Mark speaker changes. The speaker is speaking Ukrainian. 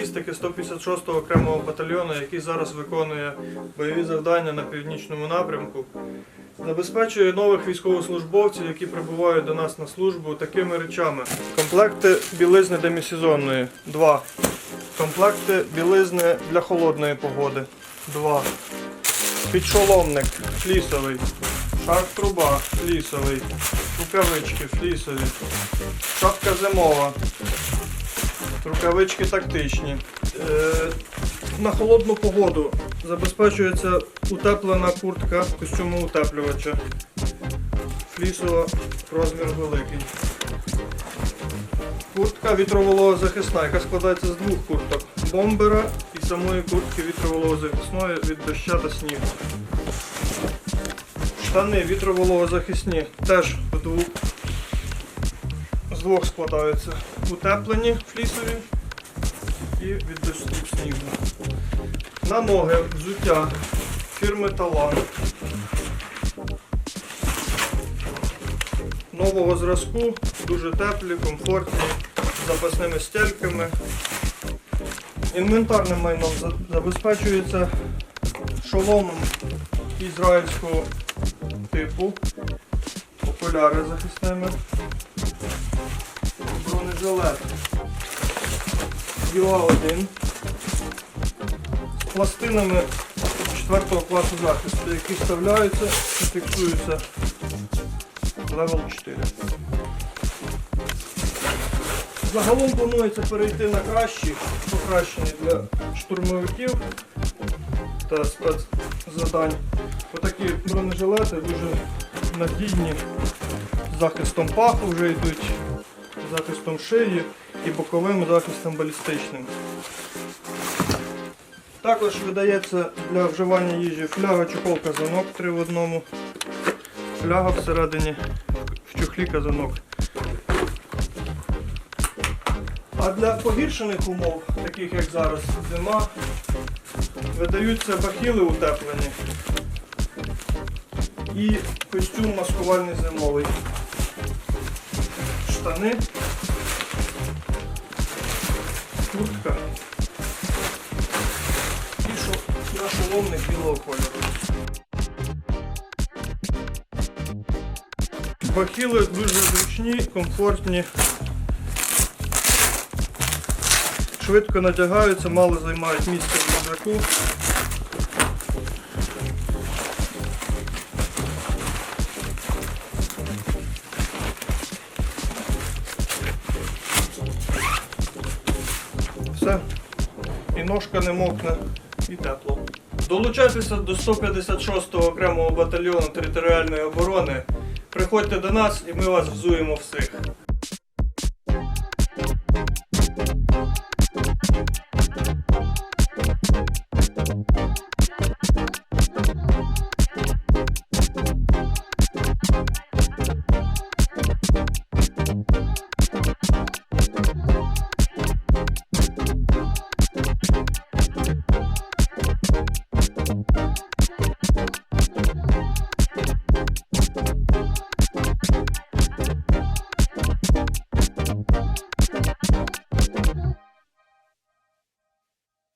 Speaker 1: характеристики 156-го окремого батальйону, який зараз виконує бойові завдання на північному напрямку. Забезпечує нових військовослужбовців, які прибувають до нас на службу такими речами. Комплекти білизни демісезонної 2. Комплекти білизни для холодної погоди 2. Підшоломник флісовий. Шарф труба флісовий. Рукавички флісові. Шапка зимова. Рукавички тактичні. Е, на холодну погоду забезпечується утеплена куртка костюму утеплювача. Флісова розмір великий. Куртка вітровологозахисна, яка складається з двох курток. Бомбера і самої куртки вітровологозахисної від доща та снігу. Штани вітровологозахисні теж в двох, з двох складаються. Утеплені флісові і від дощу снігу. На ноги взуття фірми Талан. Нового зразку, дуже теплі, комфортні, з запасними стельками. Інвентарним майном забезпечується шоломом ізраїльського типу, окуляри захисними, бронежилет Діла 1 з пластинами 4 класу захисту, які вставляються і фіксуються левел 4. Загалом планується перейти на кращі, покращені для штурмовиків та спецзадань. Отакі бронежилети дуже надійні захистом паху вже йдуть, захистом шиї і боковим захистом балістичним. Також видається для вживання їжі фляга чохол казанок 3 в одному. Фляга всередині в чохлі казанок. А для погіршених умов, таких як зараз зима, видаються бахіли утеплені і костюм маскувальний зимовий. Штани, куртка і шо- нашоломник білого кольору. Бахіли дуже зручні, комфортні. Швидко надягаються, мало займають місце в рюкзаку. Все. І ножка не мокне, і тепло. Долучайтеся до 156-го окремого батальйону територіальної оборони. Приходьте до нас і ми вас взуємо всіх.